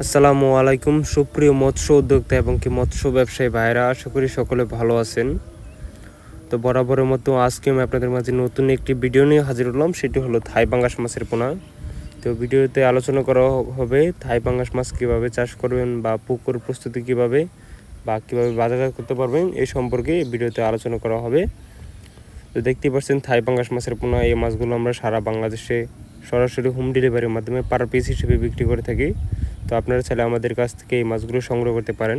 আসসালামু আলাইকুম, সুপ্রিয় মৎস্য উদ্যোক্তা এবং কি মৎস্য ব্যবসায়ী ভাইরা, আশা করি সকলে ভালো আছেন। তো বরাবরের মতো আজকে আমি আপনাদের মাঝে নতুন একটি ভিডিও নিয়ে হাজির হলাম, সেটি হলো থাই পাঙ্গাস মাছের পোনা। তো ভিডিওতে আলোচনা করা হবে থাই পাঙ্গাস মাছ কীভাবে চাষ করবেন বা পুকুর প্রস্তুতি কীভাবে বা কীভাবে বাজারজাত করতে পারবেন, এই সম্পর্কে ভিডিওতে আলোচনা করা হবে। তো দেখতেই পাচ্ছেন, থাই পাঙ্গাস মাছের পোনা, এই মাছগুলো আমরা সারা বাংলাদেশে সরাসরি হোম ডেলিভারির মাধ্যমে পার পিস হিসেবে বিক্রি করে থাকি। তো আপনারা চাইলে আমাদের কাছ থেকে এই মাছগুলো সংগ্রহ করতে পারেন।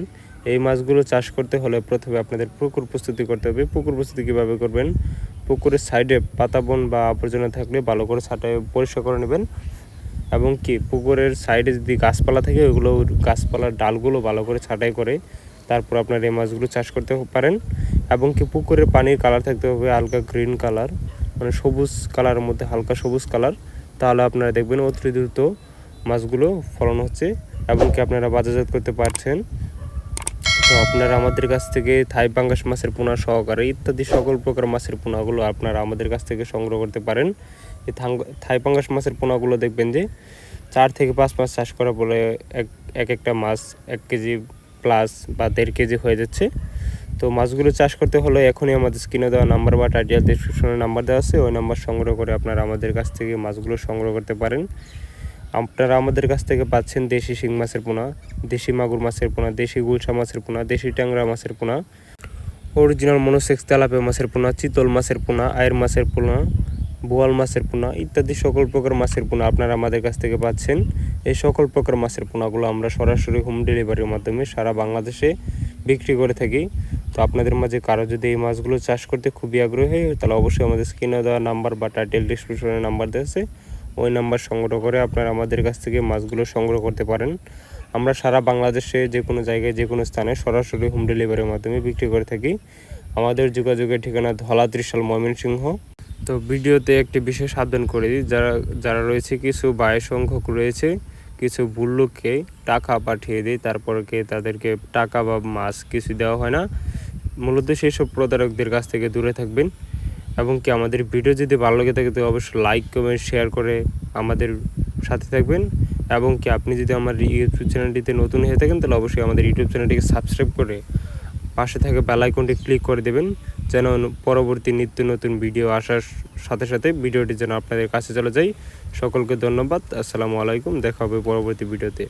এই মাছগুলো চাষ করতে হলে প্রথমে আপনাদের পুকুর প্রস্তুতি করতে হবে। পুকুর প্রস্তুতি কীভাবে করবেন? পুকুরের সাইডে পাতাবন বা আবর্জনা থাকলে ভালো করে ছাটাই পরিষ্কার করে নেবেন। এবং কি, পুকুরের সাইডে যদি গাছপালা থাকে ওগুলো গাছপালার ডালগুলো ভালো করে ছাঁটাই করে তারপর আপনার এই মাছগুলো চাষ করতে পারেন। এবং কি, পুকুরের পানির কালার থাকতে হবে হালকা গ্রিন কালার মানে সবুজ কালারের মধ্যে হালকা সবুজ কালার। তাহলে আপনারা দেখবেন অতি দ্রুত মাছগুলো ফলন হচ্ছে এবং কি আপনারা বাজারজাত করতে পারছেন। তো আপনারা আমাদের কাছ থেকে থাই পাঙ্গাস মাছের পোনা সহকারে ইত্যাদি সকল প্রকার মাছের পোনাগুলো আপনারা আমাদের কাছ থেকে সংগ্রহ করতে পারেন। এই থাই পাঙ্গাস মাছের পোনাগুলো দেখবেন যে চার থেকে পাঁচ মাস চাষ করা বলে এক এক একটা মাছ এক কেজি প্লাস বা দেড় কেজি হয়ে যাচ্ছে। তো মাছগুলো চাষ করতে হলে এখনই আমাদের স্ক্রিনে দেওয়া নাম্বার বা টাইটেল ডিসক্রিপশনে নাম্বার দেওয়া আছে। ওই নাম্বার সংগ্রহ করে আপনারা আমাদের কাছ থেকে মাছগুলো সংগ্রহ করতে পারেন। আপনারা আমাদের কাছ থেকে পাচ্ছেন দেশি শিং মাছের পোনা, দেশি মাগুর মাছের পোনা, দেশি গুলশা মাছের পোনা, দেশি ট্যাংরা মাছের পোনা অরিজিনাল মনোসেক্স তেলাপে মাছের পোনা, চিতল মাছের পোনা, আয়ের মাছের পোনা, বোয়াল মাছের পোনা ইত্যাদি সকল প্রকার মাছের পোনা আপনারা আমাদের কাছ থেকে পাচ্ছেন। এই সকল প্রকার মাছের পোনাগুলো আমরা সরাসরি হোম ডেলিভারির মাধ্যমে সারা বাংলাদেশে বিক্রি করে থাকি। তো আপনাদের মাঝে কারও যদি এই মাছগুলো চাষ করতে খুবই আগ্রহী হয়, তাহলে অবশ্যই আমাদের স্ক্রিনে দেওয়া নাম্বার বা টাইটেল ডিসক্রিপশনে নাম্বার দেওয়া আছে। ওই নাম্বার সংগ্রহ করে আপনারা আমাদের কাছ থেকে মাছগুলো সংগ্রহ করতে পারেন। আমরা সারা বাংলাদেশে যে কোনো জায়গায়, যে কোনো স্থানে সরাসরি হোম ডেলিভারির মাধ্যমে বিক্রি করে থাকি। আমাদের যোগাযোগের ঠিকানা ধলা ত্রিশাল ময়মনসিংহ। তো ভিডিওতে একটি বিশেষ সাবধান করে দিই, যারা যারা রয়েছে, কিছু বায় সংখ্যক রয়েছে, কিছু ভুল লোককে টাকা পাঠিয়ে দিই তারপরকে তাদেরকে টাকা বা মাছ কিছু দেওয়া হয় না। মূলত সেই সব প্রতারকদের কাছ থেকে দূরে থাকবেন। এবং কি আমাদের ভিডিও যদি ভালো লাগে থাকে, তো অবশ্যই লাইক কমেন্ট শেয়ার করে আমাদের সাথে থাকবেন। এবং কি আপনি যদি আমার ইউটিউব চ্যানেলটিতে নতুন হয়ে থাকেন, তাহলে অবশ্যই আমাদের ইউটিউব চ্যানেলটিকে সাবস্ক্রাইব করে পাশে থাকা বেল আইকনটি ক্লিক করে দেবেন, যেন পরবর্তী নিত্য নতুন ভিডিও আসার সাথে সাথে ভিডিওটি যেন আপনাদের কাছে চলে যায়। সকলকে ধন্যবাদ। আসসালামু আলাইকুম। দেখা হবে পরবর্তী ভিডিওতে